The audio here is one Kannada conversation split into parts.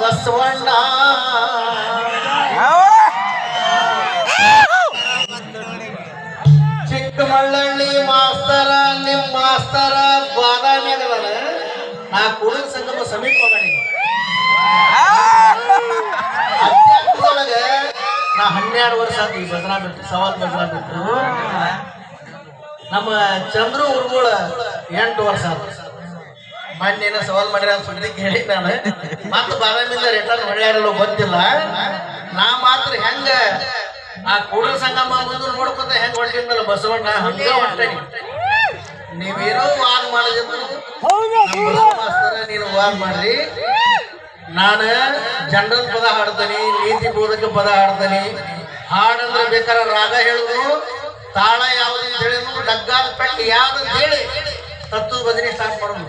ಬಸವಣ್ಣ. ಚಿಕ್ಕಮಳ್ಳಳ್ಳಿ ಮಾಸ್ತರ ನಿಮ್ಮ ಮಾಸ್ತರ ಬಾದಾಮಿ ಬಾದಾಮಿಯಾಗದಾರ ನಾ ಕುಡುಗ ಸಂಗಮ ಸಮೀಪ ಅಧ್ಯಾತ್ಮದೊಳಗ ನಾ ಹನ್ನೆರಡು ವರ್ಷ ಆತು ಈ ಭಜನಾ ಬಿಟ್ಟು, ಸವಾಲ್ ಭಜನಾ ಬಿಟ್ಟು. ನಮ್ಮ ಚಂದ್ರು ಉರ್ಗೋಳ ಎಂಟು ವರ್ಷ ಆಯ್ತು ಮೊನ್ನೆ ಸವಾಲ್ ಮಾಡಿರ ಅಂತ ಸುದ್ದಿ ಕೇಳಿ ನಾನು. ಮತ್ತೆ ಬಾದಾಮಿಂದ ರಿಟರ್ನ್ ಹೊಳ್ಯಾರಲ್ಲ ಗೊತ್ತಿಲ್ಲ. ನಾ ಮಾತ್ರ ಹೆಂಗ ಆ ಕೂಡ ಸಂಗಮ ಬಂದು ನೋಡ್ಕೊತ ಹೆಂಗ್ ಹೊಂಟಿದ್ನಲ್ಲ ಬಸವಣ್ಣ, ಹಂಗ ಹೊಂಟೇನಿ. ನೀವೇನೋ ವಾದ ಮಾಡಿದ್ರು. ನೀನು ವಾದ ಮಾಡ್ರಿ. ನಾನು ಜನರಲ್ ಪದ ಹಾಡ್ತೀನಿ, ನೀತಿ ಬೋಧಕ ಪದ ಹಾಡ್ತೀನಿ. ಹಾಡಂದ್ರೆ ಬೇಕಾದ್ರೆ ರಾಗ ಹೇಳುದು. ತಾಳ ಯಾವ್ದು ಹೇಳಿದ್ರು ಡಗ್ಗಾದ ಪೆಟ್ಟು ಯಾವ್ದು ಹೇಳಿ. ತತ್ವ ಬದನೆ ಸ್ಟಾರ್ಟ್ ಮಾಡೋದು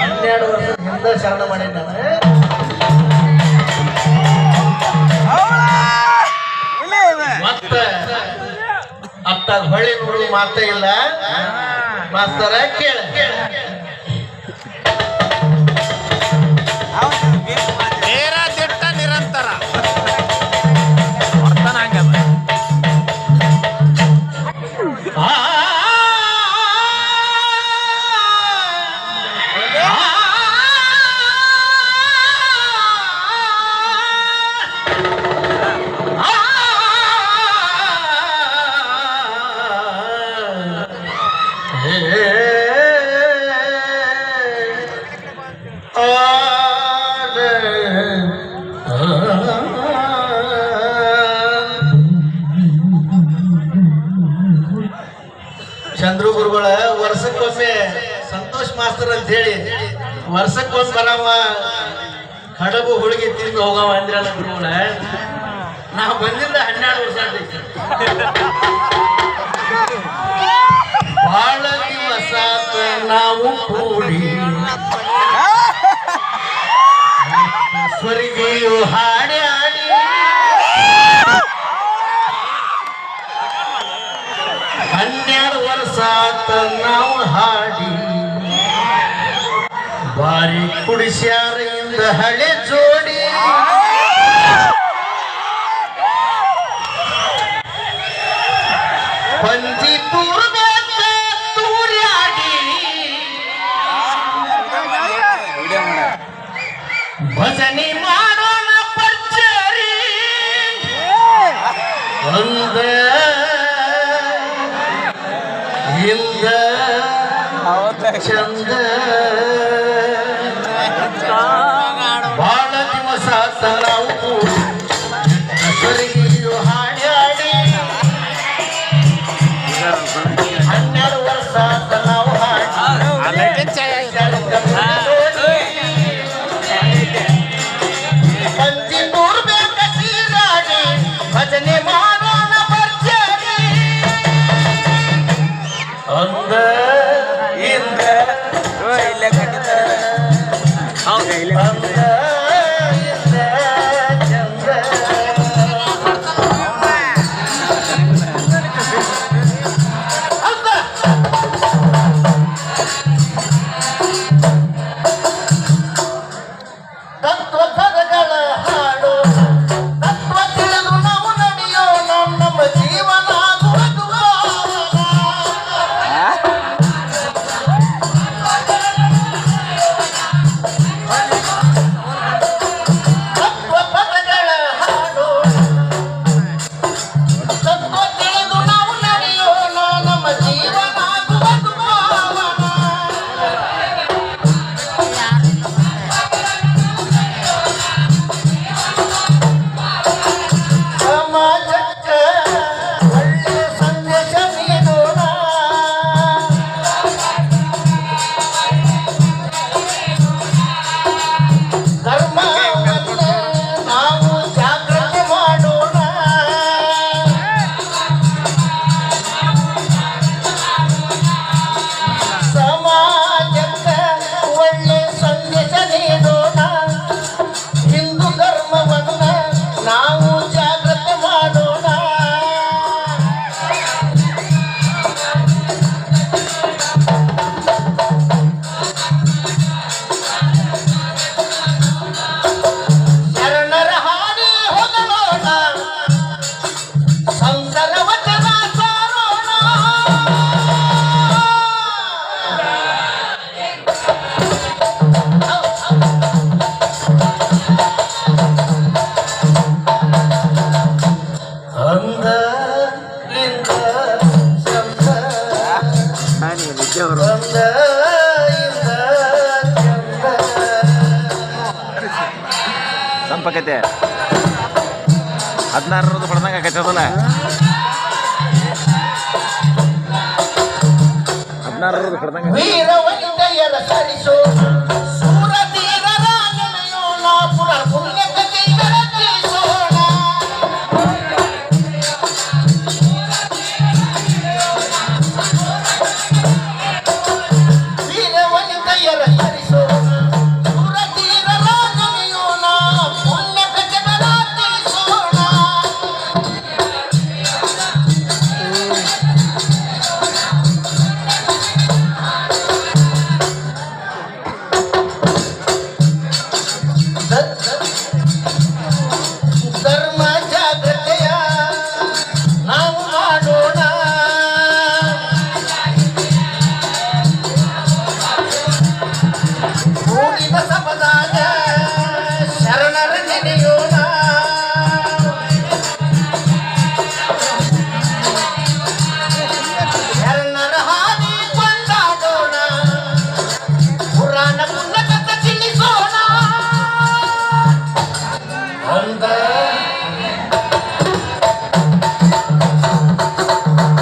ಹನ್ನೆರಡು ವರ್ಷದ ಹಿಂದೆ ಶರಣ ಮಾಡಿ ನಾನು ಮತ್ತೆ ಅತ್ತ ಹೊಳ್ಳಿ ನೋಡಿ ಮಾತೇ ಇಲ್ಲ. ಮಾಸ್ತರ ಕೇಳ. ನೇರ ಚಂದ್ರು ಗುರುಗಳ, ವರ್ಷಕ್ಕೊಮ್ಮೆ ಸಂತೋಷ್ ಮಾಸ್ತರ್ ಅಂತ ಹೇಳಿ ವರ್ಷಕ್ಕೊಮ್ಮೆ ಬರವ ಕಡಬು ಹುಡುಗಿ ತಿಂದು ಹೋಗವ ಅಂದ್ರಲ್ಲ ಗುರುಗಳ. ನಾವು ಬಂದಿದ್ದ ಹನ್ನೆರಡು ವರ್ಷ ನಾವು ಕೂಡಿ. ಸ್ವರ್ಗಿಯು ಹಾಡಿ ಹಾಡಿ. ಹನ್ನೆರಡು ವರ್ಷ ನಾವು ಹಾಡಿ. ಬಾರಿ ಕುಡಿಸ್ಯಾರ ಇಂದ ಹಳೆ ಜೋಡಿ. ಭಜನೆ ಮಾಡೋಣ ಪಚ್ಚರಿ ಒಂದ ಇಂದ ಚಂದ the ನೆನಪಾಕೈತೆ ಹದಿನಾರರದ್ದು ಹೊಡೆದಂಗೆ ಆಕೈತದಲ್ಲ ಹದಿನಾರರದ್ದು ಹೊಡೆದಂಗೆ ವೀರ ವನಿತೆಯರ ಸರಿಸೋ